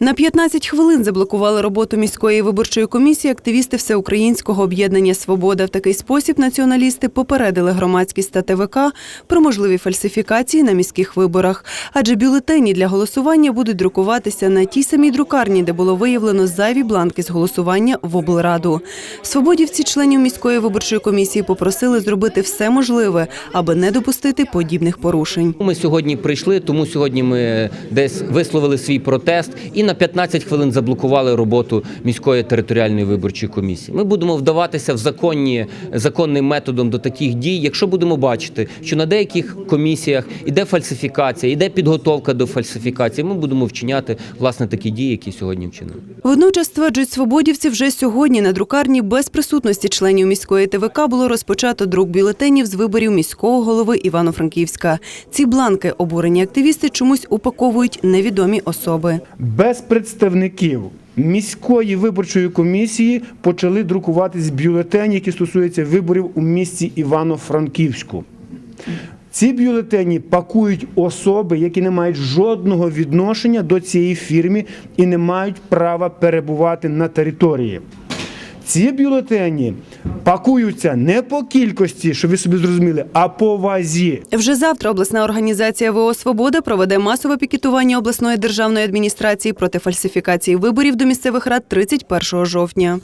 На 15 хвилин заблокували роботу міської виборчої комісії активісти Всеукраїнського об'єднання Свобода. В такий спосіб націоналісти попередили громадськість та ТВК про можливі фальсифікації на міських виборах. Адже бюлетені для голосування будуть друкуватися на тій самій друкарні, де було виявлено зайві бланки з голосування в облраду. Свободівці членів міської виборчої комісії попросили зробити все можливе, аби не допустити подібних порушень. Ми сьогодні прийшли, тому сьогодні ми десь висловили свій протест і на 15 хвилин заблокували роботу міської територіальної виборчої комісії. Ми будемо вдаватися в законні законним методом до таких дій, якщо будемо бачити, що на деяких комісіях іде фальсифікація, іде підготовка до фальсифікації. Ми будемо вчиняти власне такі дії, які сьогодні вчинили. Водночас стверджують свободівці, вже сьогодні на друкарні без присутності членів міської ТВК було розпочато друк бюлетенів з виборів міського голови Івано-Франківська. Ці бланки обурені активісти чомусь упаковують невідомі особи. Без представників міської виборчої комісії почали друкуватись бюлетені, які стосуються виборів у місті Івано-Франківську. Ці бюлетені пакують особи, які не мають жодного відношення до цієї фірми і не мають права перебувати на території. Ці бюлетені пакуються не по кількості, щоб ви собі зрозуміли, а по вазі. Вже завтра обласна організація ВО Свобода проведе масове пікетування обласної державної адміністрації проти фальсифікації виборів до місцевих рад 31 жовтня.